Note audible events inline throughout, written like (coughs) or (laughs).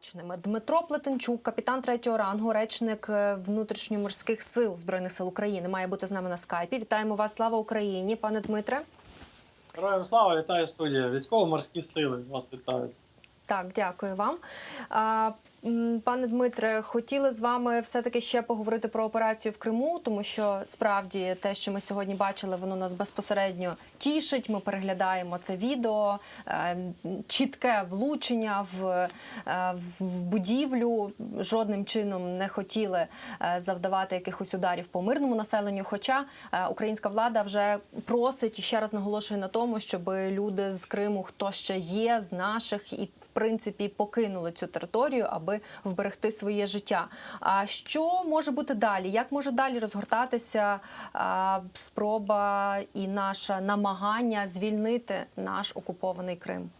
непередбаченими. Дмитро Плетенчук, капітан третього рангу, речник е, внутрішньоморських сил збройних сил України, має бути з нами на скайпі. Вітаємо вас! Слава Україні, пане Дмитре. Героям слава, вітаю студія. Військово-морські сили вас вітають. Так, дякую вам. Пане Дмитре, хотіли з вами все-таки ще поговорити про операцію в Криму, тому що справді те, що ми сьогодні бачили, воно нас безпосередньо тішить. Ми переглядаємо це відео, е, чітке влучення в, е, в- в будівлю. Жодним чином не хотіли е, завдавати якихось ударів по мирному населенню. Хоча українська влада вже просить і ще раз наголошує на тому, щоб люди з Криму, хто ще є, з наших і в принципі покинули цю територію, аби вберегти своє життя. А що може бути далі? Як може далі розгортатися спроба і наше намагання звільнити наш окупований Крим?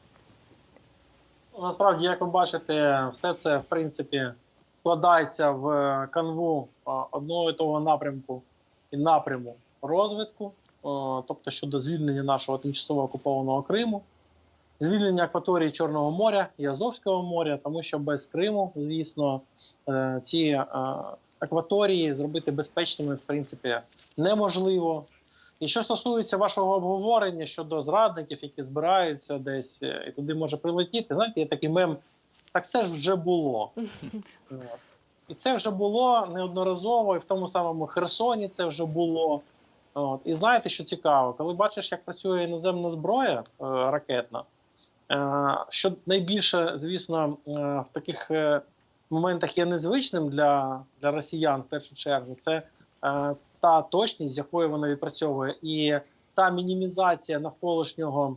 Ну, Насправді, як ви бачите, все це в принципі вкладається в канву одного і того напрямку і напряму розвитку, тобто щодо звільнення нашого тимчасово окупованого Криму, звільнення акваторії Чорного моря і Азовського моря, тому що без Криму, звісно, е, ці е, акваторії зробити безпечними в принципі неможливо. І що стосується вашого обговорення щодо зрадників, які збираються десь е, і туди може прилетіти, знаєте, є такий мем. Так це ж вже було. (laughs) І це вже було неодноразово, і в тому самому Херсоні це вже було. От. І знаєте, що цікаво, коли бачиш, як працює іноземна зброя ракетна, що найбільше, звісно, е, в таких е, моментах є незвичним для, для росіян в першу чергу, це е, та точність, з якою вона відпрацьовує, і та мінімізація навколишнього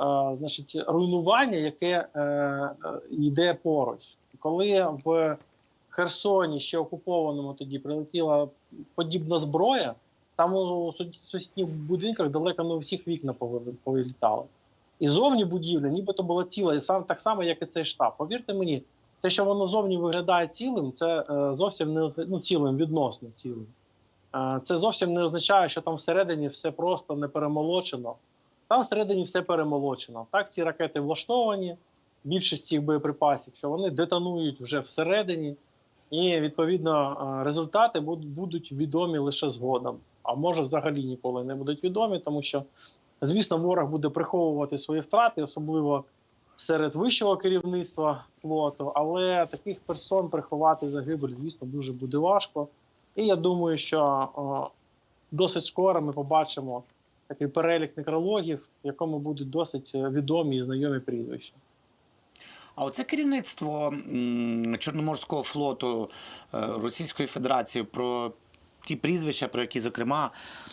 е, значить, руйнування, яке е, е, йде поруч. Коли в Херсоні, ще окупованому тоді, прилетіла подібна зброя, там у сусід- сусідніх будинках далеко не у всіх вікна повилітали. І зовні будівля, нібито була ціла, і сам так само, як і цей штаб. Повірте мені, те, що воно зовні виглядає цілим, це е, зовсім не ну, цілим, відносно цілим. Е, Це зовсім не означає, що там всередині все просто не перемолочено. Там всередині все перемолочено. Так, ці ракети влаштовані, більшість цих боєприпасів, що вони детонують вже всередині, і відповідно е, результати будуть відомі лише згодом. А може, взагалі ніколи не будуть відомі, тому що, звісно, ворог буде приховувати свої втрати, особливо серед вищого керівництва флоту. Але таких персон приховати загибель, звісно, дуже буде важко. І я думаю, що о, досить скоро ми побачимо такий перелік некрологів, в якому будуть досить е, відомі і знайомі прізвища. А оце керівництво Чорноморського флоту е, Російської Федерації про ті прізвища, про які, зокрема,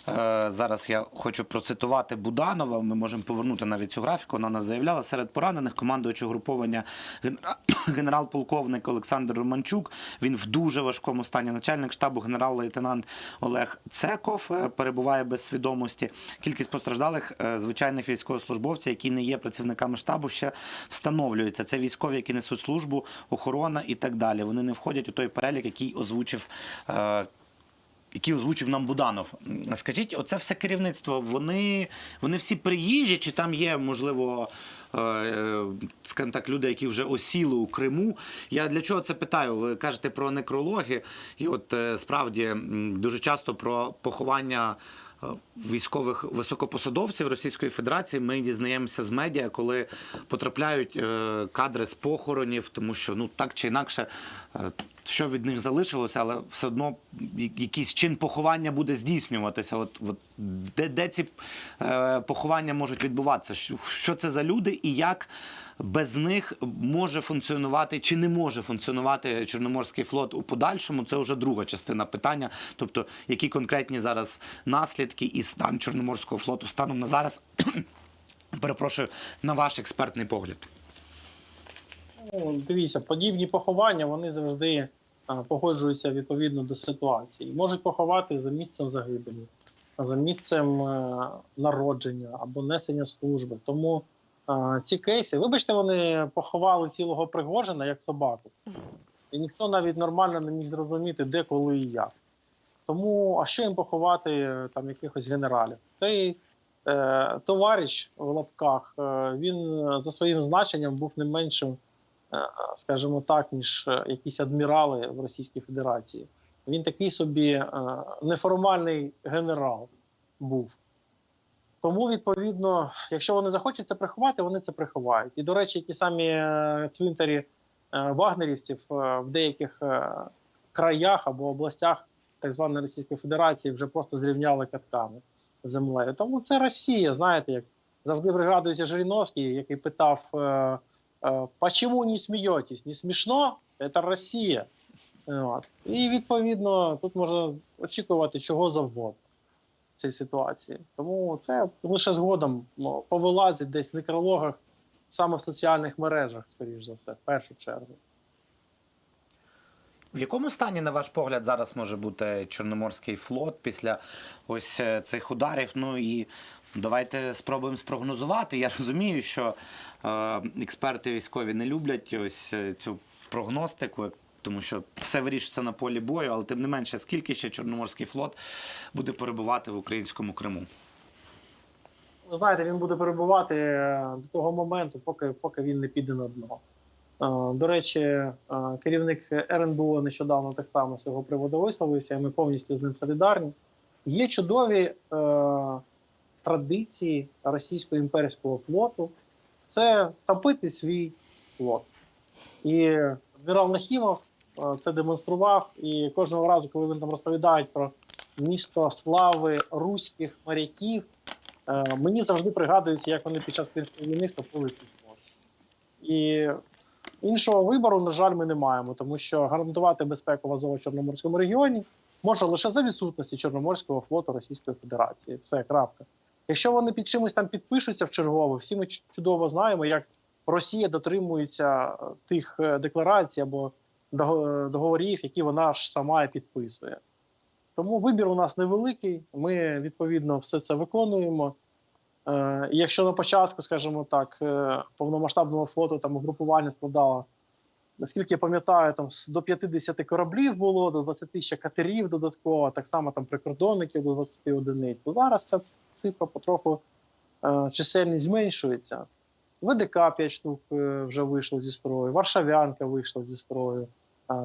е, зараз я хочу процитувати Буданова. Ми можемо повернути навіть цю графіку. Вона нас заявляла серед поранених командуючий угруповання генера- (coughs) генерал-полковник Олександр Романчук. Він в дуже важкому стані. Начальник штабу генерал-лейтенант Олег Цеков е, перебуває без свідомості. Кількість постраждалих е, звичайних військовослужбовців, які не є працівниками штабу, ще встановлюється. Це військові, які несуть службу, охорона і так далі. Вони не входять у той перелік, який озвучив. Який озвучив нам Буданов. Скажіть, оце все керівництво, вони, вони всі приїжджі, чи там є, можливо, е, е, скажімо так, люди, які вже осіли у Криму? Я для чого це питаю? Ви кажете про некрологи, і от е, справді дуже часто про поховання. Військових високопосадовців Російської Федерації ми дізнаємося з медіа, коли потрапляють кадри з похоронів, тому що ну так чи інакше, що від них залишилося, але все одно якийсь чин поховання буде здійснюватися. От, от де, де ці е, поховання можуть відбуватися? Що, що це за люди і як без них може функціонувати чи не може функціонувати Чорноморський флот у подальшому? Це вже друга частина питання. Тобто, які конкретні зараз наслідки і стан Чорноморського флоту станом на зараз? (clears throat) Перепрошую, на ваш експертний погляд. Ну, дивіться, подібні поховання вони завжди погоджуються відповідно до ситуації. Можуть поховати за місцем загибелі, за місцем е, народження або несення служби. Тому ці кейси, вибачте, вони поховали цілого Пригожина як собаку. І ніхто навіть нормально не міг зрозуміти, де, коли і як. Тому, а що їм поховати е, там якихось генералів? Цей е, товариш в лапках, е, він за своїм значенням був не меншим скажімо так, ніж е, якісь адмірали в Російській Федерації. Він такий собі е, неформальний генерал був. Тому, відповідно, якщо вони захочуть це приховати, вони це приховають. І, до речі, ті самі е, цвинтарі е, вагнерівців е, в деяких е, краях або областях так званої Російської Федерації вже просто зрівняли катками землею. Тому це Росія, знаєте, як завжди пригадується Жириновський, який питав: е, «Почему не смієтесь? Не смішно? Це Росія. От. І відповідно тут можна очікувати чого завгодно в цій ситуації. Тому це лише згодом ну, повилазить десь в некрологах, саме в соціальних мережах, скоріш за все, в першу чергу. В якому стані, на ваш погляд, зараз може бути Чорноморський флот після ось е, цих ударів? Ну і давайте спробуємо спрогнозувати. Я розумію, що е, експерти військові не люблять ось е, цю прогностику, тому що все вирішується на полі бою, але тим не менше, скільки ще Чорноморський флот буде перебувати в українському Криму? Знаєте, він буде перебувати до того моменту, поки, поки він не піде на дно. Е, До речі, е, керівник РНБО нещодавно так само з цього приводу висловився, і ми повністю з ним солідарні. Є чудові е, традиції російського імперського флоту це топити свій флот. І адмірал Нахімов е, це демонстрував. І кожного разу, коли вони там розповідають про місто слави руських моряків, е, мені завжди пригадується, як вони під час Кримської війни втопили цей флот. І іншого вибору, на жаль, ми не маємо, тому що гарантувати безпеку в Азово-Чорноморському регіоні може лише за відсутності Чорноморського флоту Російської Федерації. Все, крапка. Якщо вони під чимось там підпишуться в чергово, всі ми чудово знаємо, як Росія дотримується е, тих е, декларацій або договорів, які вона ж сама підписує. Тому вибір у нас невеликий. Ми відповідно все це виконуємо. Е, і якщо на початку, скажімо так, е, повномасштабного флоту там угрупування складало, наскільки я пам'ятаю, там до 50 кораблів було, до 20 ще катерів додатково, так само там прикордонників до 20 одиниць, то зараз ця цифра потроху е, чисельність зменшується. ВДК 5 штук вже вийшло зі строю, Варшавянка вийшла зі строю,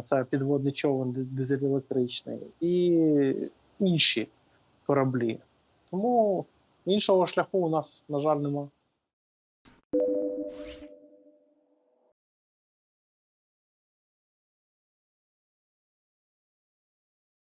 це підводний човен ди- дизель-електричний, і інші кораблі. Тому іншого шляху у нас, на жаль, немає.